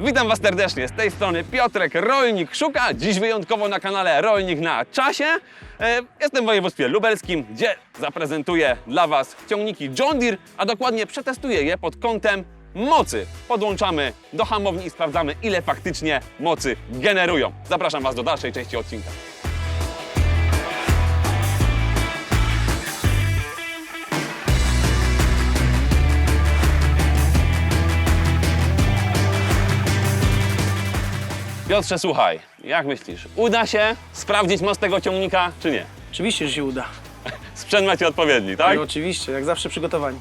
Witam Was serdecznie, z tej strony Piotrek Rolnik Szuka, dziś wyjątkowo na kanale Rolnik na Czasie. E, Jestem w województwie lubelskim, gdzie zaprezentuję dla Was ciągniki John Deere, a dokładnie przetestuję je pod kątem mocy. Podłączamy do hamowni i sprawdzamy, ile faktycznie mocy generują. Zapraszam Was do dalszej części odcinka. Piotrze, słuchaj, jak myślisz, uda się sprawdzić moc tego ciągnika, czy nie? Oczywiście, że się uda. Sprzęt macie odpowiedni, tak? No, oczywiście, jak zawsze przygotowani.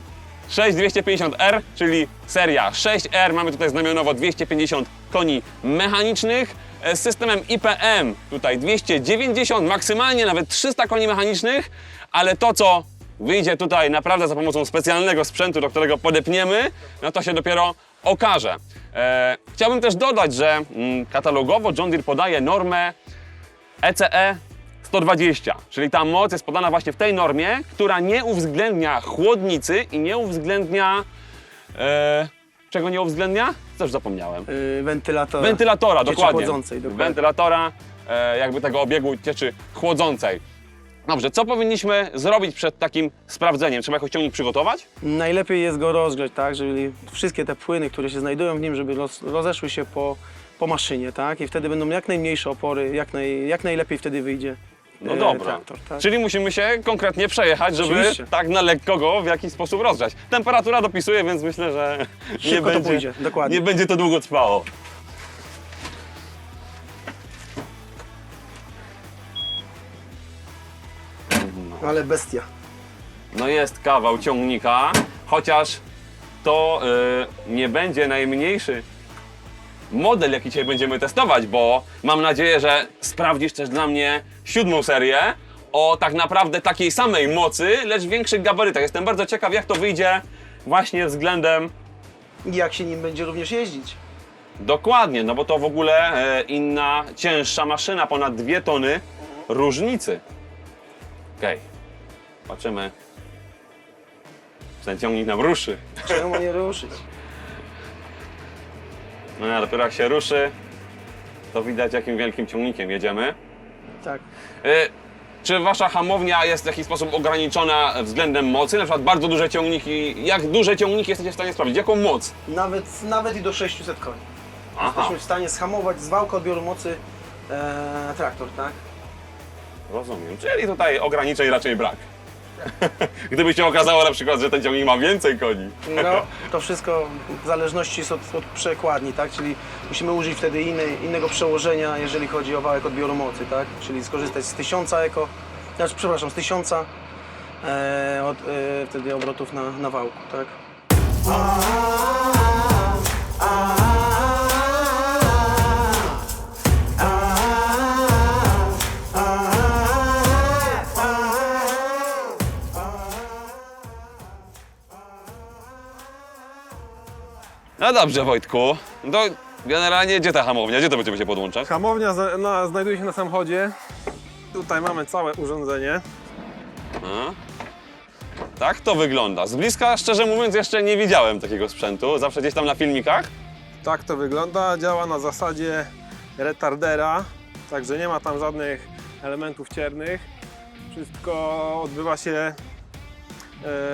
6250R, czyli seria 6R. Mamy tutaj znamionowo 250 koni mechanicznych e, z systemem IPM. Tutaj 290, maksymalnie nawet 300 koni mechanicznych, ale to co wyjdzie tutaj naprawdę za pomocą specjalnego sprzętu, do którego podepniemy, no to się dopiero okaże. E, chciałbym też dodać, że mm, katalogowo John Deere podaje normę ECE 120, czyli ta moc jest podana właśnie w tej normie, która nie uwzględnia chłodnicy i nie uwzględnia. E, czego nie uwzględnia? Też zapomniałem. Yy, wentylator. Wentylatora, Cieczy dokładnie. chłodzącej, dokładnie. Wentylatora, e, jakby tego obiegu cieczy chłodzącej. Dobrze, co powinniśmy zrobić przed takim sprawdzeniem? Trzeba jakoś ciągnik przygotować? Najlepiej jest go rozgrzać, tak, żeby wszystkie te płyny, które się znajdują w nim, żeby roz, rozeszły się po, po maszynie, tak, i wtedy będą jak najmniejsze opory, jak, naj, jak najlepiej wtedy wyjdzie No e, dobra. traktor, tak. Czyli musimy się konkretnie przejechać, żeby Oczywiście. tak na lekko go w jakiś sposób rozgrzać. Temperatura dopisuje, więc myślę, że nie Szybko to będzie, pójdzie, dokładnie. nie będzie to długo trwało. Ale bestia. No jest kawał ciągnika, chociaż to y, nie będzie najmniejszy model, jaki dzisiaj będziemy testować, bo mam nadzieję, że sprawdzisz też dla mnie siódmą serię o tak naprawdę takiej samej mocy, lecz większych gabarytach. Jestem bardzo ciekaw, jak to wyjdzie właśnie względem I jak się nim będzie również jeździć. Dokładnie, no bo to w ogóle e, inna, cięższa maszyna, ponad 2 tony różnicy. Okej, patrzymy. Czy ten ciągnik nam ruszy. Czemu nie ruszyć? No ale dopiero jak się ruszy, to widać jakim wielkim ciągnikiem jedziemy. Tak. E, czy wasza hamownia jest w jakiś sposób ograniczona względem mocy? Na przykład bardzo duże ciągniki, jak duże ciągniki jesteście w stanie sprawdzić? Jaką moc? Nawet, nawet i do 600 koni. Aha, Jesteśmy w stanie schamować z wałka odbioru mocy e, traktor, tak? rozumiem. Czyli tutaj ograniczeń raczej brak. Gdyby się okazało na przykład, że ten ciągnik ma więcej koni. No, to wszystko w zależności jest od, od przekładni, tak? Czyli musimy użyć wtedy innej, innego przełożenia, jeżeli chodzi o wałek odbioru mocy, tak? Czyli skorzystać z 1000 eko, znaczy, przepraszam, z 1000 e, od, e, wtedy obrotów na, na wałku, tak? No dobrze, Wojtku. To generalnie gdzie ta hamownia? Gdzie to będziemy się podłączać? Hamownia na, znajduje się na samochodzie. Tutaj mamy całe urządzenie. A? Tak to wygląda. Z bliska, szczerze mówiąc, jeszcze nie widziałem takiego sprzętu. Zawsze gdzieś tam na filmikach. Tak to wygląda. Działa na zasadzie retardera, także nie ma tam żadnych elementów ciernych. Wszystko odbywa się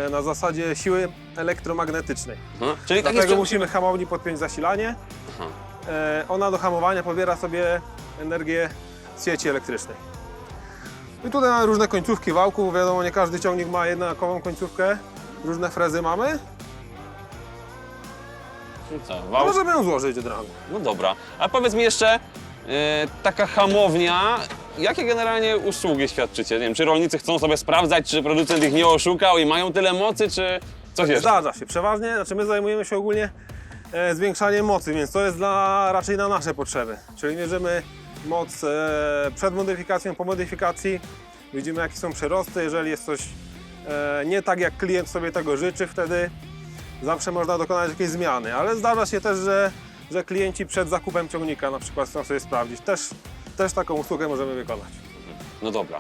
e, na zasadzie siły elektromagnetycznej. Czyli taki Dlatego sprzęt... musimy hamowni podpiąć zasilanie. Aha. E, ona do hamowania pobiera sobie energię z sieci elektrycznej. I tutaj mamy różne końcówki wałków. Wiadomo, nie każdy ciągnik ma jednakową końcówkę. Różne frezy mamy. Co, No wał? możemy ją złożyć od razu. No dobra. A powiedz mi jeszcze, yy, taka hamownia, jakie generalnie usługi świadczycie? Nie wiem, czy rolnicy chcą sobie sprawdzać, czy producent ich nie oszukał i mają tyle mocy, czy coś jeszcze? Zdarza się. Przeważnie, znaczy my zajmujemy się ogólnie e, zwiększaniem mocy, więc to jest dla, raczej na nasze potrzeby. Czyli mierzymy moc e, przed modyfikacją, po modyfikacji. Widzimy jakie są przyrosty. Jeżeli jest coś e, nie tak jak klient sobie tego życzy, wtedy zawsze można dokonać jakiejś zmiany. Ale zdarza się też, że, że klienci przed zakupem ciągnika na przykład chcą sobie sprawdzić. Też, też taką usługę możemy wykonać. No dobra.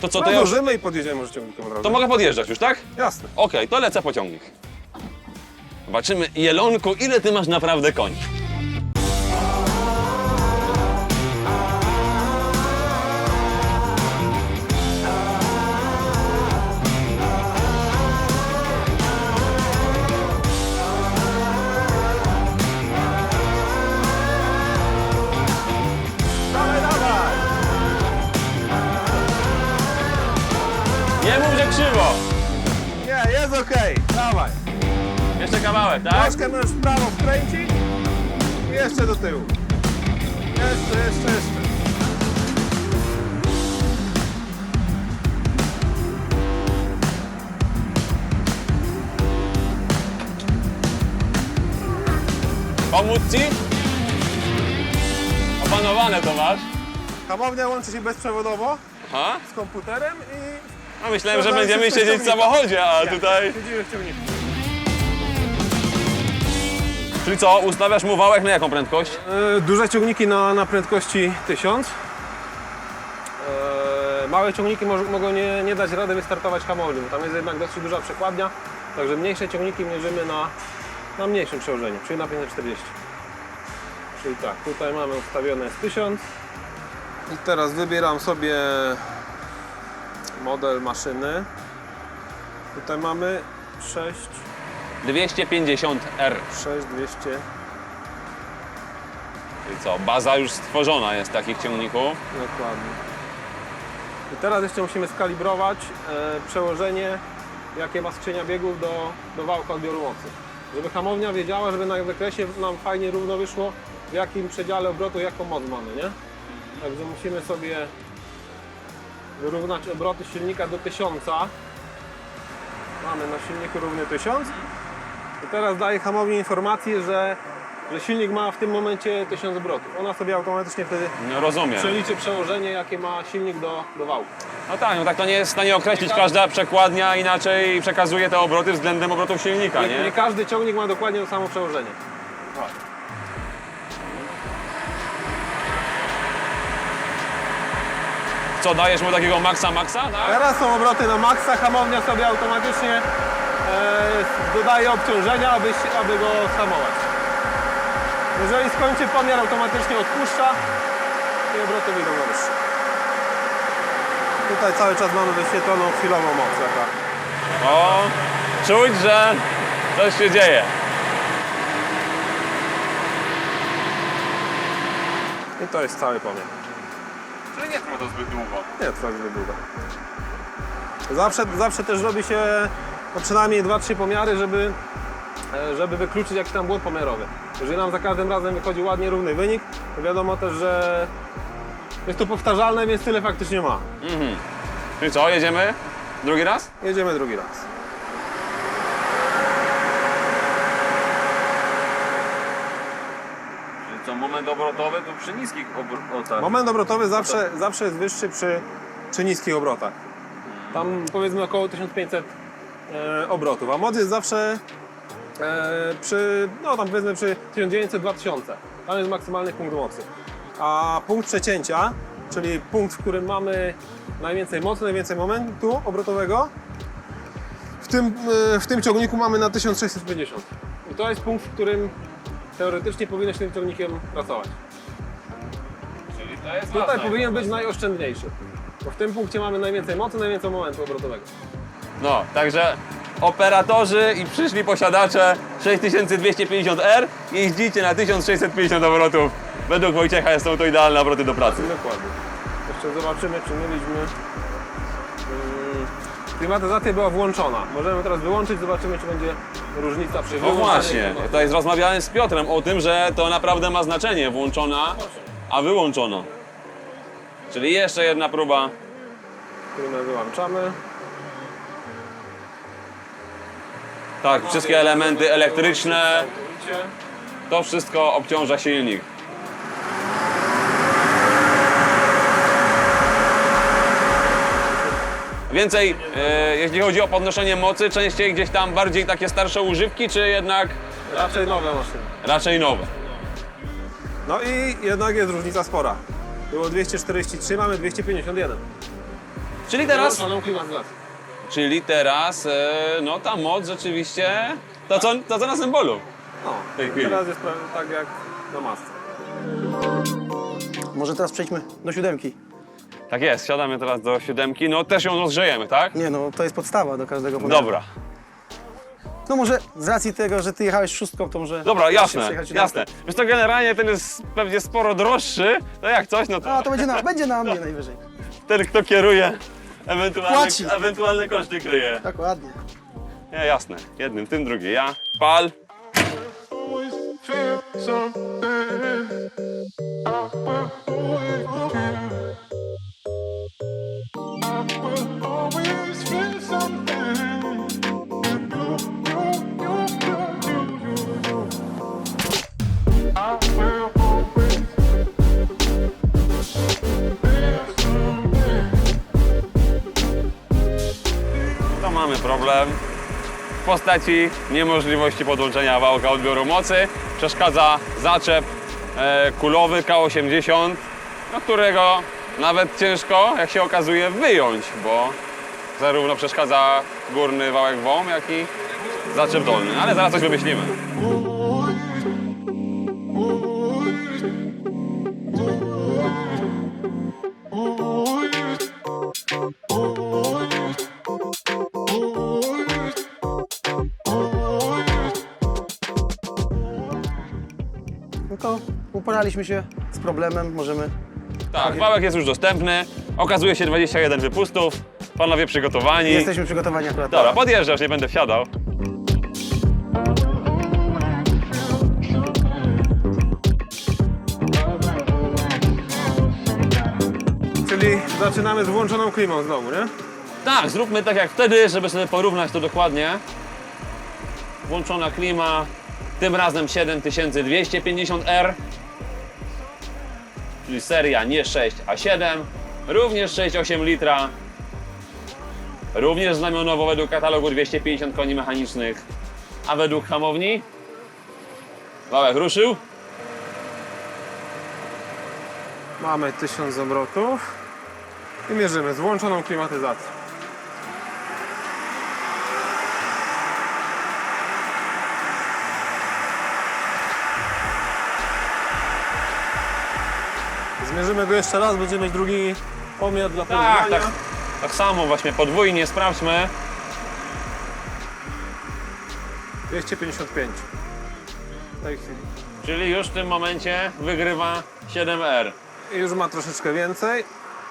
To co, No, to ja już... Rozłożymy i podjedziemy może ciągnikiem. To mogę podjeżdżać już, tak? Jasne. Okej, to lecę pociągnik. Zobaczymy, Jelonku, ile ty masz naprawdę koni. Okej, dawaj. Jeszcze kawałek, tak? Troszkę możesz w prawo wkręcić i jeszcze do tyłu. Jeszcze, jeszcze, jeszcze. Pomóc ci? Opanowane to masz. Hamownia łączy się bezprzewodowo Aha. z komputerem i No myślałem, że będziemy siedzieć w samochodzie, a tutaj... siedzimy w ciągniku. Czyli co, ustawiasz mu wałek na jaką prędkość? E, Duże ciągniki na, na prędkości 1000. E, Małe ciągniki moż- mogą nie, nie dać rady wystartować hamowni, bo tam jest jednak dosyć duża przekładnia. Także mniejsze ciągniki mierzymy na, na mniejszym przełożeniu, czyli na 540. Czyli tak, tutaj mamy ustawione jest 1000. I teraz wybieram sobie model maszyny. Tutaj mamy 6, 250R. 6200. Czyli co, baza już stworzona jest takich ciągników. Dokładnie. I teraz jeszcze musimy skalibrować e, przełożenie, jakie ma skrzynia biegów do, do wałka odbioru mocy. Żeby hamownia wiedziała, żeby na wykresie nam fajnie równo wyszło, w jakim przedziale obrotu jaką moc mamy, nie? Także musimy sobie wyrównać obroty silnika do 1000. Mamy na silniku równy 1000. I teraz daję hamowni informację, że, że silnik ma w tym momencie 1000 obrotów. Ona sobie automatycznie wtedy No rozumiem. przeliczy przełożenie, jakie ma silnik do, do wału. No tak, no tak to nie jest w stanie określić każda przekładnia inaczej przekazuje te obroty względem obrotów silnika, Nie, nie nie? każdy ciągnik ma dokładnie to samo przełożenie. Co, dajesz mu takiego maksa maksa, tak? Teraz są obroty na maksa, hamownia sobie automatycznie e, dodaje obciążenia, aby, się- aby go hamować. Jeżeli skończy pomiar, automatycznie odpuszcza i obroty wyjdą na wyższe. Tutaj cały czas mamy wyświetloną chwilową moc. Jaka. O, czuć, że coś się dzieje. I to jest cały pomiar. Czyli nie trwa to zbyt długo. Nie trwa zbyt długo. Zawsze, zawsze też robi się no przynajmniej 2-3 pomiary, żeby, e, żeby wykluczyć jakiś tam błąd pomiarowy. Jeżeli nam za każdym razem wychodzi ładnie równy wynik, to wiadomo też, że jest to powtarzalne, więc tyle faktycznie ma. Mhm. Czyli co, jedziemy? Drugi raz? Jedziemy drugi raz. Czyli co, moment obrotowy to przy niskich obrotach. Moment obrotowy zawsze, zawsze jest wyższy przy, przy niskich obrotach. Tam powiedzmy około 1500 e, obrotów, a moc jest zawsze e, przy, no tam powiedzmy przy 1900-2000. Tam jest maksymalny punkt mocy. A punkt przecięcia, czyli punkt, w którym mamy najwięcej mocy, najwięcej momentu obrotowego, w tym, e, w tym ciągniku mamy na 1650. I to jest punkt, w którym teoretycznie powinno się tym ciągnikiem pracować. Tutaj powinien być najoszczędniejszy. Bo w tym punkcie mamy najwięcej mocy, najwięcej momentu obrotowego. No, także operatorzy i przyszli posiadacze 6250R jeździcie na 1650 obrotów. Według Wojciecha są to idealne obroty do pracy. Dokładnie. Jeszcze zobaczymy, czy mieliśmy... Yy, klimatyzacja była włączona. Możemy teraz wyłączyć, zobaczymy, czy będzie różnica przy No właśnie, klimatyzacji. tutaj rozmawiałem z Piotrem o tym, że to naprawdę ma znaczenie, włączona, a wyłączona. Czyli jeszcze jedna próba. Którą wyłączamy. Tak, wszystkie elementy elektryczne, to wszystko obciąża silnik. Więcej, e, jeśli chodzi o podnoszenie mocy, częściej gdzieś tam bardziej takie starsze używki, czy jednak Raczej nowe maszyny. raczej nowe? No i jednak jest różnica spora. Było 243, mamy 251. Czyli teraz, klimatyzację. czyli teraz, e, no ta moc rzeczywiście, to co, to co na symbolu. No, tej chwili. teraz jest prawie tak jak na masce. Może teraz przejdźmy do siódemki. Tak jest, siadamy teraz do siódemki, no też ją rozgrzejemy, tak? Nie no, to jest podstawa do każdego pomiaru. Dobra, No może z racji tego, że ty jechałeś szóstką, to może... dobra, jasne, jasne. Wiesz to generalnie ten jest pewnie sporo droższy, to jak coś, no to A, to będzie na, będzie na mnie najwyżej. ten kto kieruje ewentualne, Płaci. ewentualne koszty kryje. Dokładnie. Nie, jasne. Jednym, tym, drugie ja. Pal. always feel something. I will always feel. I postaci niemożliwości podłączenia wałka odbioru mocy. Przeszkadza zaczep e, kulowy K80, no, którego nawet ciężko, jak się okazuje, wyjąć, bo zarówno przeszkadza górny wałek WOM, jak i zaczep dolny. Ale zaraz coś wymyślimy. To uporaliśmy się z problemem, możemy... Tak, wałek jest już dostępny. Okazuje się 21 wypustów. Panowie przygotowani. Jesteśmy przygotowani akurat. Dobra, podjeżdżasz, nie będę wsiadał. Czyli zaczynamy z włączoną klimą znowu, nie? Tak, zróbmy tak jak wtedy, żeby sobie porównać to dokładnie. Włączona klima, tym razem 7250R, czyli seria nie 6, a 7, również 6,8 litra, również znamionowo według katalogu 250 koni mechanicznych, a według hamowni wałek ruszył. Mamy 1000 obrotów i mierzymy z włączoną klimatyzacją. Zmierzymy go jeszcze raz, będziemy mieć drugi pomiar dla Tak, porównania. tak, tak samo właśnie podwójnie sprawdźmy. 255. W tej chwili. Czyli już w tym momencie wygrywa 7R. I już ma troszeczkę więcej.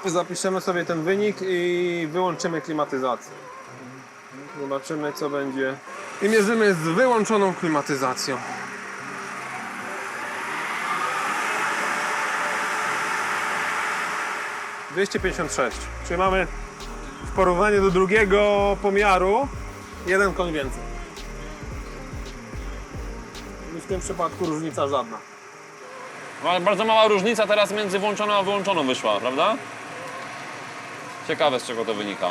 Zapiszemy sobie ten wynik i wyłączymy klimatyzację. Zobaczymy co będzie. I mierzymy z wyłączoną klimatyzacją. ...256. Czyli mamy w porównaniu do drugiego pomiaru jeden koń więcej. I w tym przypadku różnica żadna. No, Ale bardzo mała różnica teraz między włączoną a wyłączoną wyszła, prawda? Ciekawe z czego to wynika.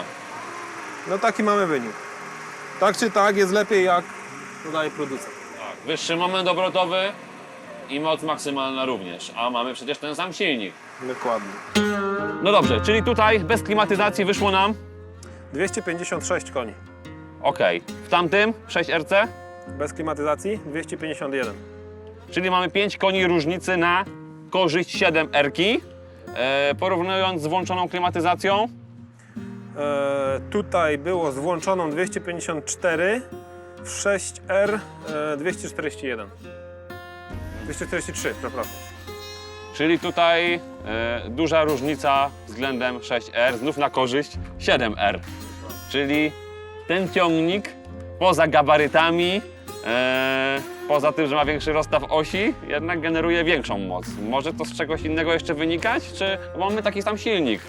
No taki mamy wynik. Tak czy tak jest lepiej jak podaje producent. Tak, wyższy moment obrotowy i moc maksymalna również, a mamy przecież ten sam silnik. Dokładnie. No dobrze, czyli tutaj bez klimatyzacji wyszło nam 256 koni. ok. W tamtym 6RC, Bez klimatyzacji 251. czyli mamy 5 koni różnicy na korzyść 7R. E, porównując z włączoną klimatyzacją, E, tutaj było z włączoną 254, w 6R e, 241. 243, przepraszam. Czyli tutaj e, duża różnica względem 6R, znów na korzyść 7R. Czyli ten ciągnik poza gabarytami, e, poza tym, że ma większy rozstaw osi, jednak generuje większą moc. Może to z czegoś innego jeszcze wynikać, czy mamy taki sam silnik?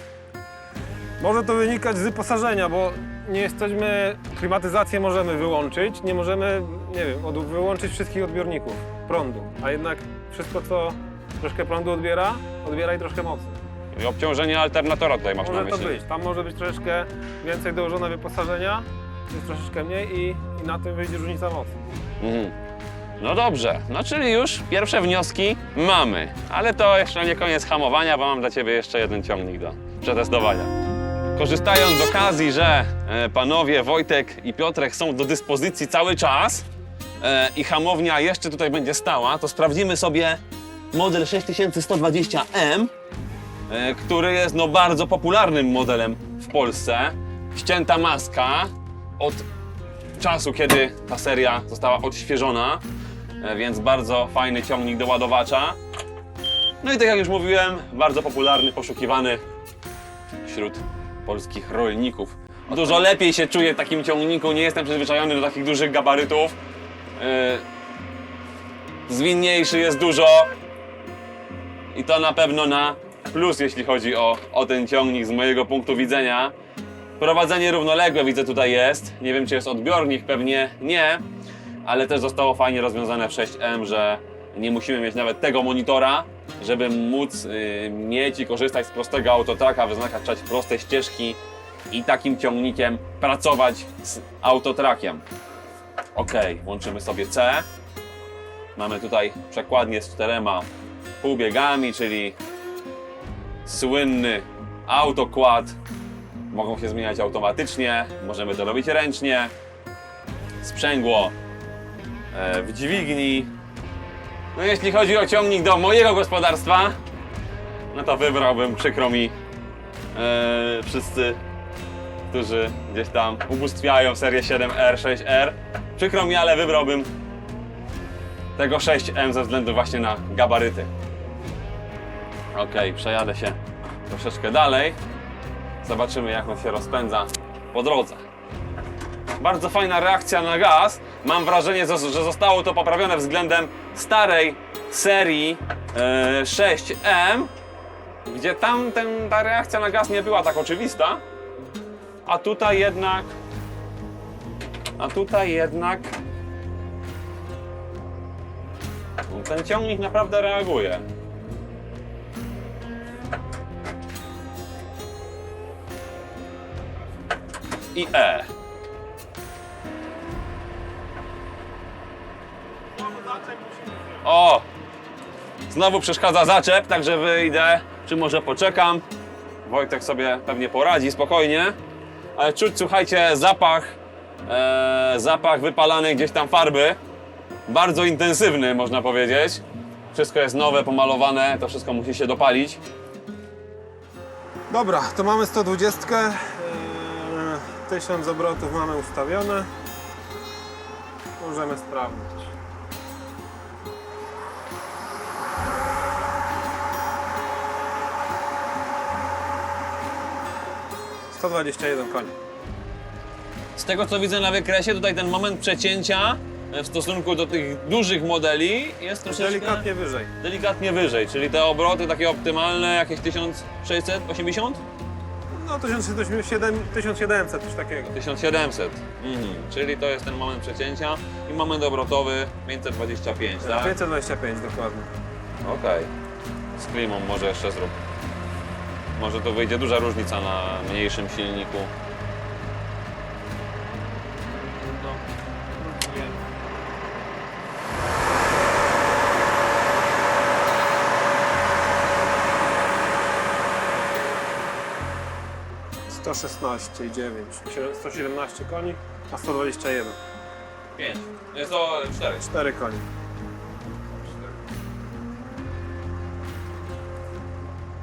Może to wynikać z wyposażenia, bo nie jesteśmy, klimatyzację możemy wyłączyć, nie możemy, nie wiem, od, wyłączyć wszystkich odbiorników prądu, a jednak wszystko, co troszkę prądu odbiera, odbiera i troszkę mocy. I obciążenie alternatora tutaj masz na Może to myśli. być, tam może być troszeczkę więcej dołożone wyposażenia, jest troszeczkę mniej i, i na tym wyjdzie różnica mocy. Mhm. No dobrze, no czyli już pierwsze wnioski mamy, ale to jeszcze nie koniec hamowania, bo mam dla Ciebie jeszcze jeden ciągnik do przetestowania. Korzystając z okazji, że e, panowie Wojtek i Piotrek są do dyspozycji cały czas e, i hamownia jeszcze tutaj będzie stała, to sprawdzimy sobie model 6120M, e, który jest no bardzo popularnym modelem w Polsce. Ścięta maska od czasu, kiedy ta seria została odświeżona, e, więc bardzo fajny ciągnik do ładowacza. No i tak jak już mówiłem, bardzo popularny, poszukiwany wśród polskich rolników. Dużo lepiej się czuję w takim ciągniku, nie jestem przyzwyczajony do takich dużych gabarytów. Yy, zwinniejszy jest dużo. I to na pewno na plus, jeśli chodzi o, o ten ciągnik z mojego punktu widzenia. Prowadzenie równoległe widzę tutaj jest. Nie wiem, czy jest odbiornik, pewnie nie. Ale też zostało fajnie rozwiązane w 6M, że nie musimy mieć nawet tego monitora, żeby móc y, mieć i korzystać z prostego autotraka, wyznaczać proste ścieżki i takim ciągnikiem pracować z autotrakiem. Ok, łączymy sobie C. Mamy tutaj przekładnię z czterema półbiegami, czyli słynny autokład. Mogą się zmieniać automatycznie, możemy to robić ręcznie. Sprzęgło e, w dźwigni. No jeśli chodzi o ciągnik do mojego gospodarstwa, no to wybrałbym, przykro mi, e, wszyscy, którzy gdzieś tam ubóstwiają serię 7R, 6R. Przykro mi, ale wybrałbym tego 6M ze względu właśnie na gabaryty. Ok, przejadę się troszeczkę dalej. Zobaczymy, jak on się rozpędza po drodze. Bardzo fajna reakcja na gaz. Mam wrażenie, że zostało to poprawione względem starej serii e, 6M, gdzie tam ta reakcja na gaz nie była tak oczywista. A tutaj jednak. A tutaj jednak. Ten ciągnik naprawdę reaguje. I E. O! Znowu przeszkadza zaczep, także wyjdę, czy może poczekam. Wojtek sobie pewnie poradzi spokojnie. Ale czuć, słuchajcie, zapach, e, zapach wypalanej gdzieś tam farby. Bardzo intensywny, można powiedzieć. Wszystko jest nowe, pomalowane, to wszystko musi się dopalić. Dobra, to mamy 120. Eee, 1000 obrotów mamy ustawione. Możemy sprawdzić. Sto dwadzieścia jeden koni. Z tego co widzę na wykresie, tutaj ten moment przecięcia w stosunku do tych dużych modeli jest troszeczkę Delikatnie wyżej. delikatnie wyżej, czyli te obroty takie optymalne, jakieś 1680? No 1700, 1700 coś takiego. 1700. Mhm. Czyli to jest ten moment przecięcia i moment obrotowy 525, tak? 525 dokładnie. Okej. Z klimą może jeszcze zrób. Może to wyjdzie duża różnica na mniejszym silniku. No, 116,9. 117 koni, a 121. 5. Jest to 4. 4 koni.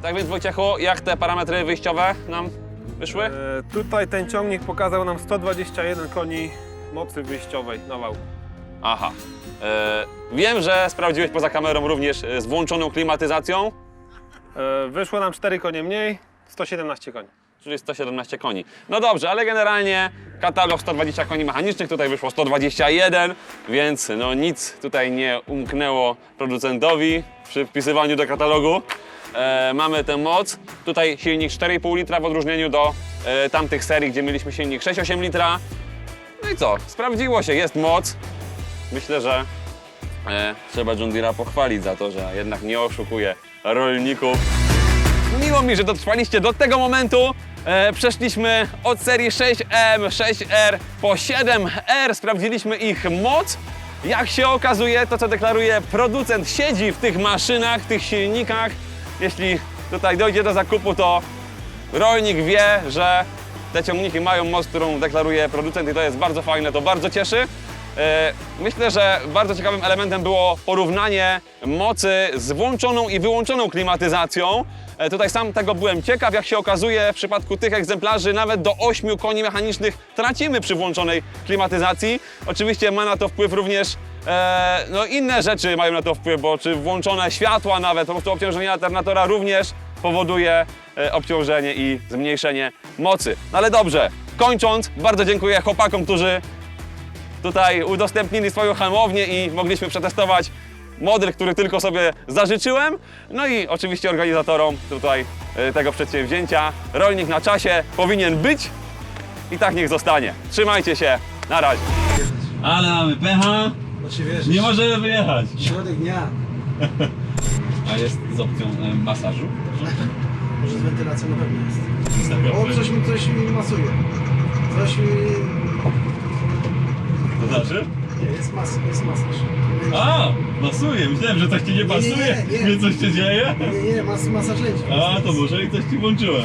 Tak więc Wojciechu, jak te parametry wyjściowe nam wyszły? E, tutaj ten ciągnik pokazał nam 121 koni mocy wyjściowej na wał. Aha. E, wiem, że sprawdziłeś poza kamerą również e, z włączoną klimatyzacją, E, wyszło nam 4 konie mniej, 117 koni. Czyli 117 koni. No dobrze, ale generalnie katalog 120 koni mechanicznych, tutaj wyszło 121, więc no nic tutaj nie umknęło producentowi przy wpisywaniu do katalogu. E, mamy tę moc. Tutaj silnik 4,5 litra w odróżnieniu do e, tamtych serii, gdzie mieliśmy silnik 6,8 litra. No i co? Sprawdziło się, jest moc. Myślę, że e, trzeba John Deere'a pochwalić za to, że jednak nie oszukuje rolników. Miło mi, że dotrwaliście do tego momentu. E, przeszliśmy od serii 6M, 6R po 7R, sprawdziliśmy ich moc. Jak się okazuje, to co deklaruje producent siedzi w tych maszynach, w tych silnikach. Jeśli tutaj dojdzie do zakupu, to rolnik wie, że te ciągniki mają moc, którą deklaruje producent i to jest bardzo fajne, to bardzo cieszy. E, Myślę, że bardzo ciekawym elementem było porównanie mocy z włączoną i wyłączoną klimatyzacją. E, Tutaj sam tego byłem ciekaw, jak się okazuje w przypadku tych egzemplarzy nawet do 8 koni mechanicznych tracimy przy włączonej klimatyzacji. Oczywiście ma na to wpływ również e, no inne rzeczy mają na to wpływ, bo czy włączone światła nawet, po prostu obciążenie alternatora również powoduje e, obciążenie i zmniejszenie mocy. No ale dobrze, kończąc, bardzo dziękuję chłopakom, którzy tutaj udostępnili swoją hamownię i mogliśmy przetestować model, który tylko sobie zażyczyłem. No i oczywiście organizatorom tutaj e, tego przedsięwzięcia. Rolnik na czasie powinien być i tak niech zostanie. Trzymajcie się, na razie. Ale mamy pecha, nie możemy wyjechać. Środek dnia. A jest z opcją e, masażu? Może z wentylacją na pewno jest. O, coś mi, coś mi masuje. Coś mi... To znaczy? Nie, jest, mas, jest masaż. A, masuje. Myślałem, że coś ci nie nie, pasuje. nie, nie. Wie coś się dzieje? Nie, nie, mas, masaż leci. A, to może i coś ci włączyłem.